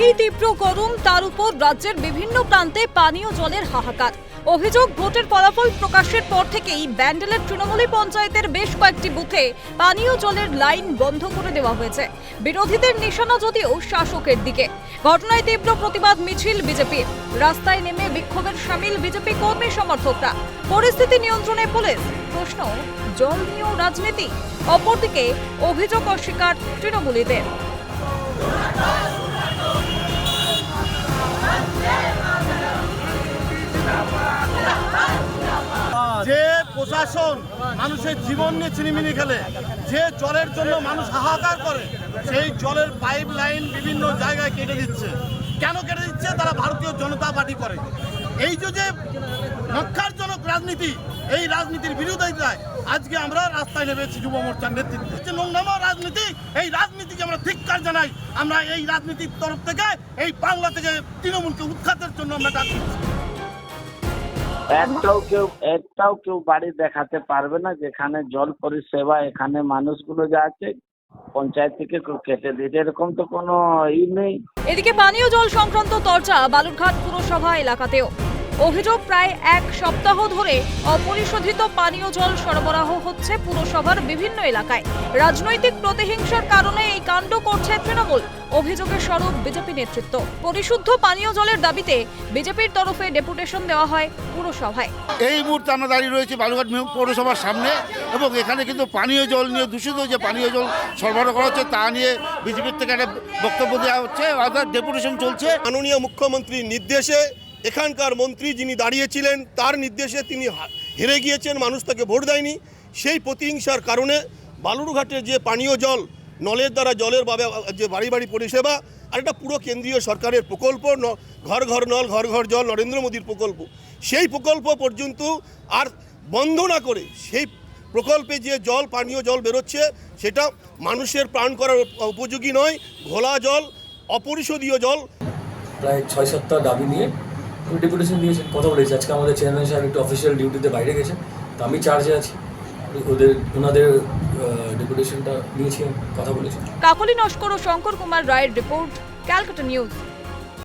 একেই তীব্র গরম, তার উপর রাজ্যের বিভিন্ন প্রান্তে পানীয় জলের হাহাকার। অভিযোগ, ভোটের ফলাফল প্রকাশের পর থেকেই ব্যান্ডেলের তৃণমূলী পঞ্চায়েতের বেশ কয়েকটি বুথে পানীয় জলের লাইন বন্ধ করে দেওয়া হয়েছে। বিরোধীদের নিশানা যদিও শাসকের দিকে। ঘটনায় তীব্র প্রতিবাদ মিছিল বিজেপির। রাস্তায় নেমে বিক্ষোভের সামিল বিজেপি কর্মী সমর্থকরা। পরিস্থিতি নিয়ন্ত্রণে পুলিশ প্রশ্ন, জল নিয়েও রাজনীতি? অপরদিকে অভিযোগ অস্বীকার তৃণমূলীদের। প্রশাসন মানুষের জীবন নিয়ে চিনিমিনি খেলে। যে জলের জন্য মানুষ হাহাকার করে, সেই জলের পাইপ লাইন বিভিন্ন জায়গায় কেটে দিচ্ছে। কেন কেটে দিচ্ছে? তারা ভারতীয় জনতা পার্টি করে। এই যে নক্ষারজনক রাজনীতি, এই রাজনীতির বিরোধিতায় আজকে আমরা রাস্তায় নেমেছি যুব মোর্চার নেতৃত্বে। যে রাজনীতি, এই রাজনীতিকে আমরা ধিক্কার জানাই। আমরা এই রাজনীতির তরফ থেকে, এই বাংলা থেকে তৃণমূলকে উৎখাতের জন্য আমরা ডাক একটাও কেউ একটাও কেউ বাড়ি দেখাতে পারবে না, যেখানে জল পরিষেবা, এখানে মানুষগুলো যা আছে, পঞ্চায়েত থেকে কেটে দিতে এরকম তো কোনো ই নেই। এদিকে পানীয় জল সংক্রান্ত চর্চা বালুরঘাট পুরসভা এলাকাতেও। অভিযোগ প্রায় এক সপ্তাহ ধরে অপরিশোধিত পানীয় জল সরবরাহ হচ্ছে পুরসভার বিভিন্ন এলাকায়। রাজনৈতিক প্রতিহিংসার কারণে এই কাণ্ড করছে তৃণমূল। অভিযোগের স্বরূপ বিজেপি নেতৃত্ব। পরিশুদ্ধ পানীয় জলের দাবিতে বিজেপির তরফে ডেপুটেশন দেওয়া হয় পুরসভায়। এই মুহূর্তে আমরা দাঁড়িয়ে রয়েছি বালুঘাট পৌরসভার সামনে এবং এখানে কিন্তু পানীয় জল নিয়ে দূষিত যে পানীয় জল সরবরাহ করা হচ্ছে তা নিয়ে বিজেপির থেকে একটা বক্তব্য দেওয়া হচ্ছে অর্থাৎ ডেপুটেশন চলছে। মাননীয় মুখ্যমন্ত্রীর নির্দেশে এখানকার মন্ত্রী যিনি দাঁড়িয়েছিলেন, তার নির্দেশে তিনি হেরে গিয়েছেন, মানুষ তাকে ভোট দেয়নি। সেই প্রতিহিংসার কারণে বালুরঘাটের যে পানীয় জল, নলের দ্বারা জলের বাবে, যে বাড়ি বাড়ি পরিষেবা, আর একটা পুরো কেন্দ্রীয় সরকারের প্রকল্প ঘর ঘর নল, ঘর ঘর জল, নরেন্দ্র মোদীর প্রকল্প। সেই প্রকল্প পর্যন্ত আর বন্ধ না করে সেই প্রকল্পে যে জল, পানীয় জল বেরোচ্ছে, সেটা মানুষের প্রাণ করার উপযোগী নয়। ঘোলা জল অপরিশোধীয় জল। প্রায় ছয় সাতটা দাবি নিয়ে ডেপুটেশন দিয়েছেন, কথা বলেছি। আজকে আমাদের চেয়ারম্যান সাহেব একটু অফিসিয়াল ডিউটিতে বাইরে গেছেন, তো আমি চার্জে আছি। ওদের, ওনাদের ডেপুটেশনটা নিয়েছি কথা বলেছি। কাকলি নস্কর ও শঙ্কর কুমার রায়ের রিপোর্ট ক্যালকাটা নিউজ